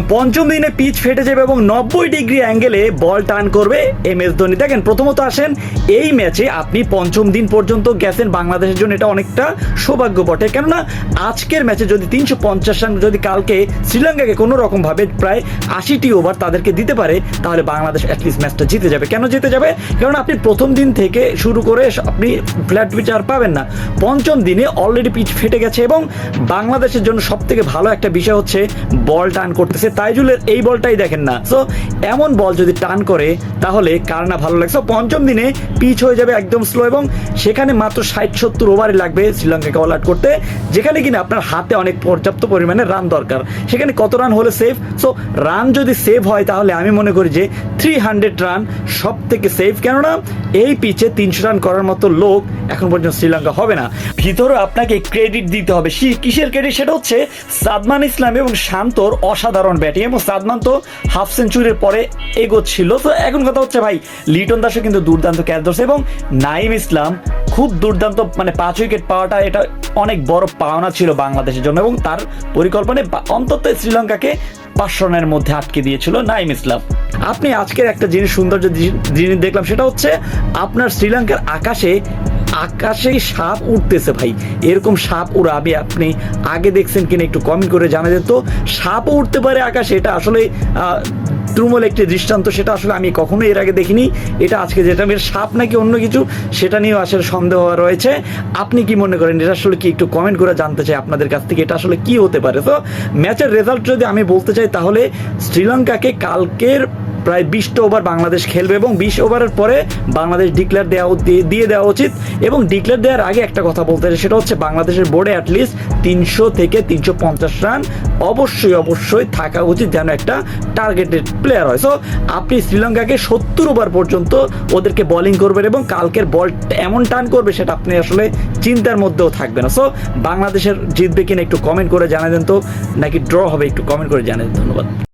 পঞ্চম দিনে পিচ ফেটে যাবে এবং নব্বই ডিগ্রি অ্যাঙ্গেলে বল টার্ন করবে এম এস ধোনি। দেখেন, প্রথমত আসেন, এই ম্যাচে আপনি পঞ্চম দিন পর্যন্ত গেছেন বাংলাদেশের জন্য, এটা অনেকটা সৌভাগ্য বটে। কেননা, আজকের ম্যাচে যদি তিনশো পঞ্চাশ রান, যদি কালকে শ্রীলঙ্কাকে কোনো রকমভাবে প্রায় আশিটি ওভার তাদেরকে দিতে পারে, তাহলে বাংলাদেশ অ্যাটলিস্ট ম্যাচটা জিতে যাবে। কেন জিতে যাবে? কারণ আপনি প্রথম দিন থেকে শুরু করে আপনি ফ্ল্যাট পিচ আর পাবেন না। পঞ্চম দিনে অলরেডি পিচ ফেটে গেছে এবং বাংলাদেশের জন্য সব থেকে ভালো একটা বিষয় হচ্ছে বল টার্ন করতেছে তাইজুলের এই বলটাই দেখেন না। সো এমন বল যদি টার্ন করে, তাহলে কার না ভালো লাগছে? পঞ্চম দিনে পিচ হয়ে যাবে একদম স্লো এবং সেখানে মাত্র ষাট সত্তর ওভারই লাগবে শ্রীলঙ্কাকে অল আউট করতে। যেখানে কিনা আপনার হাতে অনেক পর্যাপ্ত পরিমাণে রান দরকার। সেখানে কত রান হলে সেফ সো রান যদি সেভ হয়, তাহলে আমি মনে করি যে থ্রি হান্ড্রেড রান সব থেকে সেফ কেননা, এই পিচে তিনশো রান করার মতো লোক এখন পর্যন্ত শ্রীলঙ্কা হবে না। ভিতরে আপনাকে ক্রেডিট দিতে হবে। কিসের ক্রেডিট সেটা হচ্ছে সাদমান ইসলাম এবং শান্তর অসাধারণ ব্যাটিং এবং সাদমান তো হাফ সেঞ্চুরির পরে এগোচ্ছিল। তো এখন কথা হচ্ছে ভাই, লিটন দাসও কিন্তু দুর্দান্ত ক্যাচ ধরছে এবং নাইম ইসলাম খুব দুর্দান্ত মানে পাঁচ উইকেট পাওয়াটা এটা অনেক বড় পাওনা ছিল বাংলাদেশের জন্য এবং তার পরিকল্পনায় অন্তত শ্রীলঙ্কাকে পাঁচশো রানের মধ্যে আটকে দিয়েছিল নাইম ইসলাম। আপনি আজকের একটা জিনিস সৌন্দর্য জিনিস দেখলাম সেটা হচ্ছে আপনার শ্রীলঙ্কার আকাশে আকাশেই সাপ উঠতেছে ভাই। এরকম সাপ ওরা উড়াবে আপনি আগে দেখছেন কিনা একটু কমেন্ট করে জানা যেত সাপও উঠতে পারে আকাশে, এটা আসলে দ্রুমল একটি দৃষ্টান্ত, সেটা আসলে আমি কখনোই এর আগে দেখিনি। এটা আজকে যেটা এর সাপ নাকি অন্য কিছু, সেটা নিয়েও আসলে সন্দেহ রয়েছে। আপনি কি মনে করেন, এটা আসলে কি একটু কমেন্ট করে জানতে চাই আপনাদের কাছ থেকে, এটা আসলে কি হতে পারে? তো ম্যাচের রেজাল্ট যদি আমি বলতে চাই, তাহলে শ্রীলঙ্কাকে কালকের প্রায় বিশটা ওভার বাংলাদেশ খেলবে এবং বিশ ওভারের পরে বাংলাদেশ ডিক্লেয়ার দেওয়া দিয়ে- দেওয়া উচিত এবং ডিক্লেয়ার দেওয়ার আগে একটা কথা বলতে চাই, সেটা হচ্ছে বাংলাদেশের বোর্ডে অ্যাটলিস্ট তিনশো থেকে তিনশো পঞ্চাশ রান অবশ্যই অবশ্যই থাকা উচিত যেন একটা টার্গেটেড প্লেয়ার হয়। সো আপনি শ্রীলঙ্কাকে সত্তর ওভার পর্যন্ত ওদেরকে বোলিং করবেন এবং কালকের বল এমন টার্ন করবে সেটা আপনি আসলে চিন্তার মধ্যেও থাকবে না। সো বাংলাদেশের জিতবে কিনা একটু কমেন্ট করে জানাবেন তো, নাকি ড্র হবে একটু কমেন্ট করে জানাবেন ধন্যবাদ।